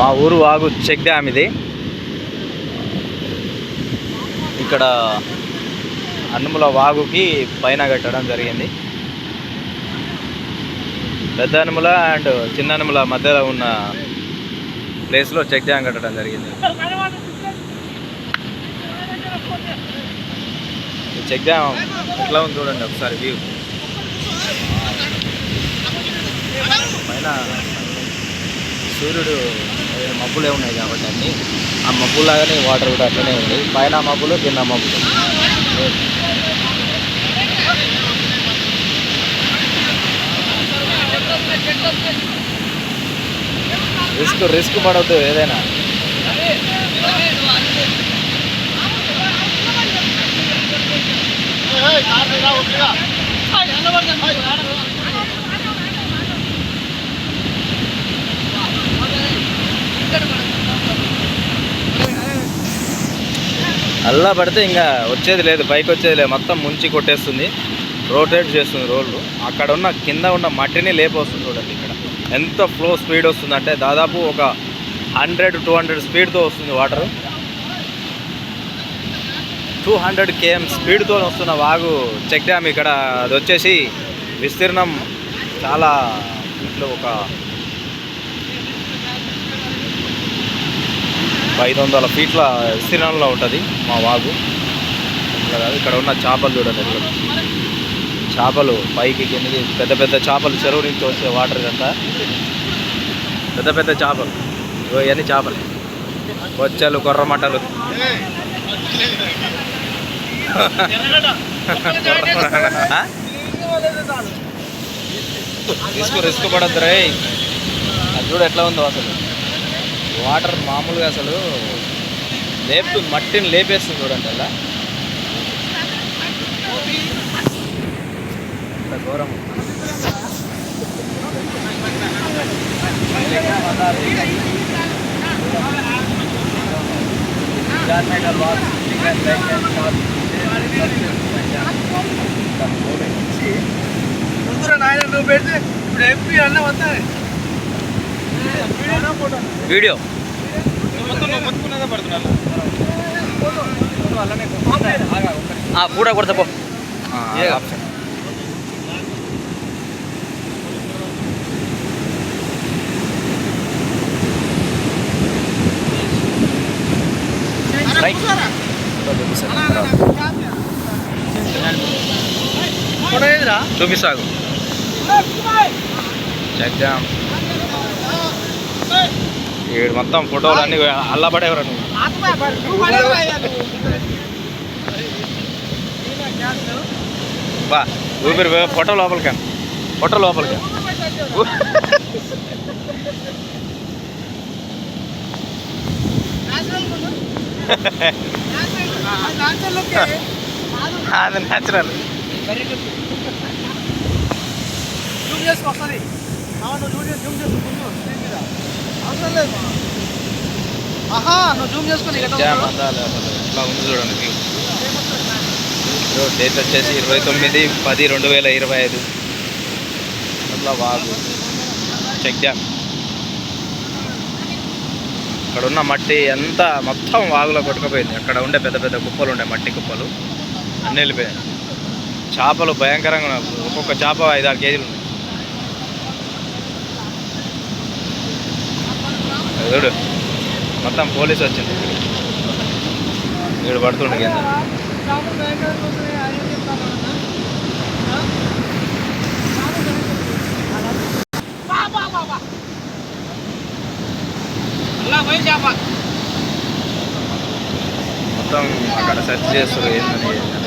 మా ఊరు వాగు చెక్ డ్యామ్ ఇది. ఇక్కడ అన్నముల వాగుకి పైన కట్టడం జరిగింది. పెద్ద అనుముల అండ్ చిన్న అనుముల మధ్యలో ఉన్న ప్లేస్లో చెక్ డ్యామ్ కట్టడం జరిగింది. చెక్ డ్యామ్ ఎట్లా ఉంది చూడండి ఒకసారి వ్యూ. పైన సూర్యుడు మబ్బులే ఉన్నాయి కాబట్టి అన్ని ఆ మబ్బులాగానే వాటర్ కూడా అట్లనే ఉంది పైన మబ్బులు కింద మబ్బులు రిస్క్ రిస్క్ పడవద్దు ఏదైనా అల్లా పడితే ఇంకా వచ్చేది లేదు పైకి వచ్చేది లేదు. మొత్తం ముంచి కొట్టేస్తుంది. రోటేట్ చేస్తుంది రోడ్లు అక్కడ ఉన్న కింద ఉన్న మట్టిని లేపొస్తుంది చూడండి ఇక్కడ. ఎంత ఫ్లో స్పీడ్ వస్తుంది అంటే దాదాపు ఒక హండ్రెడ్ టూ హండ్రెడ్ స్పీడ్తో వస్తుంది వాటర్ టూ హండ్రెడ్ కేఎం స్పీడ్తో వస్తున్న వాగు చెక్ డ్యామ్ ఇక్కడ. అది వచ్చేసి విస్తీర్ణం చాలా ఇంట్లో ఒక ఐదు వందల ఫీట్ల విస్తీర్ణంలో ఉంటుంది మా వాగు. ఇక్కడ ఉన్న చేపలు చూడండి. చేపలు పైకి కిందకి పెద్ద పెద్ద చేపలు చెరువు నుంచి వచ్చే వాటర్ ఇదంతా. పెద్ద పెద్ద చేపలు. ఇవన్నీ చేపలు. బొచ్చలు కొర్రమట్టలు ఆ? రిస్క్ రిస్క్ పడద్దు రే అది చూడు ఎట్లా ఉందో అసలు. వాటర్ మామూలుగా అసలు లేపుతుంది మట్టిని లేపేస్తుంది చూడండి అలా. ఇంత ఘోరం. నాయన నువ్వు పెడితే ఇప్పుడు ఎంపీ అన్న వస్తాయి వీడియో. ఆ, కూడా కొడతా పో. రైట్. చూపిస్తాగు చెక్ వీడు మొత్తం ఫోటోలు అన్ని అల్లబడేవరా. నువ్వు బా ఊపిరి ఫోటో లోపలికి. ఫోటో లోపలికి. అది న్యాచురల్ జూమ్ చేసుకో వస్తుంది. జూమ్ జూమ్ ఆహా నువ్వు జూమ్ ఉందో? అందాలి అసలు ఎట్లా ఉంది చూడండి వ్యూ. డేట్ వచ్చేసి ఇరవై తొమ్మిది పది రెండు వేల ఇరవై ఐదు. అట్లా వాగు చెక్ డ్యామ్ అక్కడ ఉన్న మట్టి అంతా మొత్తం వాగులో కొట్టుకుపోయింది. అక్కడ ఉండే పెద్ద పెద్ద కుప్పలు ఉండే మట్టి కుప్పలు. అన్నీ వెళ్ళిపోయాయి చేపలు భయంకరంగా. ఒక్కొక్క చేప ఐదు ఆరు కేజీలు ఉన్నాయి. చూడు మొత్తం పోలీసు వచ్చింది. వీడు పడుతుండే కింద. పోయి మొత్తం అక్కడ సెర్చ్ చేస్తారు ఏంటని